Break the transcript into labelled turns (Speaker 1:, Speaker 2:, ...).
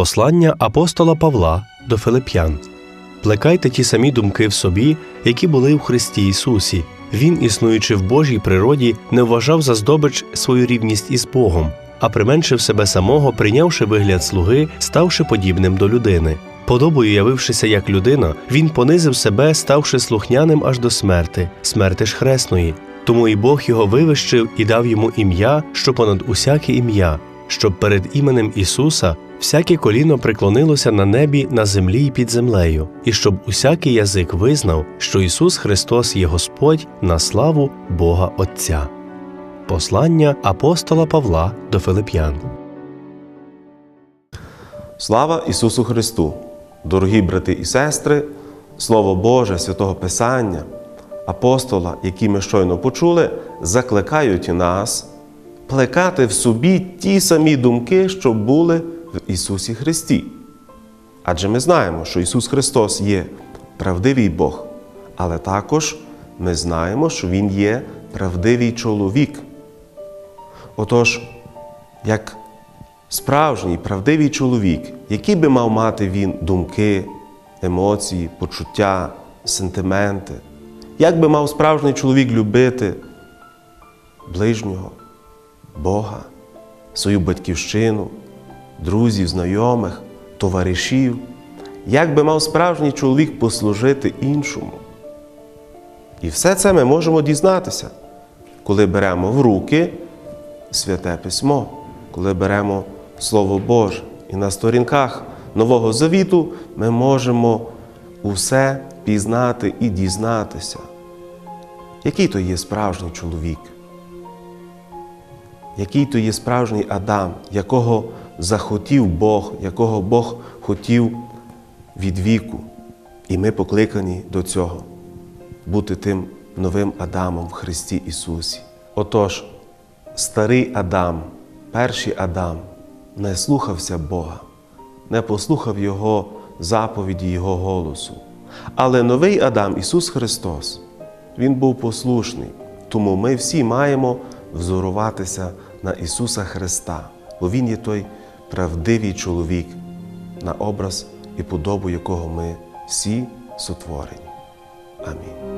Speaker 1: Послання апостола Павла до Филип'ян. Плекайте ті самі думки в собі, які були в Христі Ісусі. Він, існуючи в Божій природі, не вважав за здобич свою рівність із Богом, а применшив себе самого, прийнявши вигляд слуги, ставши подібним до людини. Подобою явившися як людина, він понизив себе, ставши слухняним аж до смерти, смерти ж хресної. Тому і Бог його вивищив і дав йому ім'я, що понад усяке ім'я, щоб перед іменем Ісуса всяке коліно преклонилося на небі, на землі і під землею, і щоб усякий язик визнав, що Ісус Христос є Господь на славу Бога Отця. Послання апостола Павла до Филип'ян.
Speaker 2: Слава Ісусу Христу! Дорогі брати і сестри, Слово Боже, Святого Писання, апостола, які ми щойно почули, закликають нас плекати в собі ті самі думки, що були в Ісусі Христі. Адже ми знаємо, що Ісус Христос є правдивий Бог, але також ми знаємо, що Він є правдивий чоловік. Отож, як справжній правдивий чоловік, які би мав мати він думки, емоції, почуття, сентименти, як би мав справжній чоловік любити ближнього, Бога, свою батьківщину, друзів, знайомих, товаришів, як би мав справжній чоловік послужити іншому. І все це ми можемо дізнатися, коли беремо в руки святе письмо, коли беремо Слово Боже. І на сторінках Нового Завіту ми можемо усе пізнати і дізнатися, який то є справжній чоловік, який то є справжній Адам, якого захотів Бог, якого Бог хотів від віку. І ми покликані до цього бути тим новим Адамом в Христі Ісусі. Отож, старий Адам, перший Адам, не слухався Бога, не послухав Його заповіді, Його голосу. Але новий Адам, Ісус Христос, Він був послушний, тому ми всі маємо взоруватися на Ісуса Христа, бо Він є той правдивий чоловік, на образ і подобу якого ми всі сотворені. Амінь.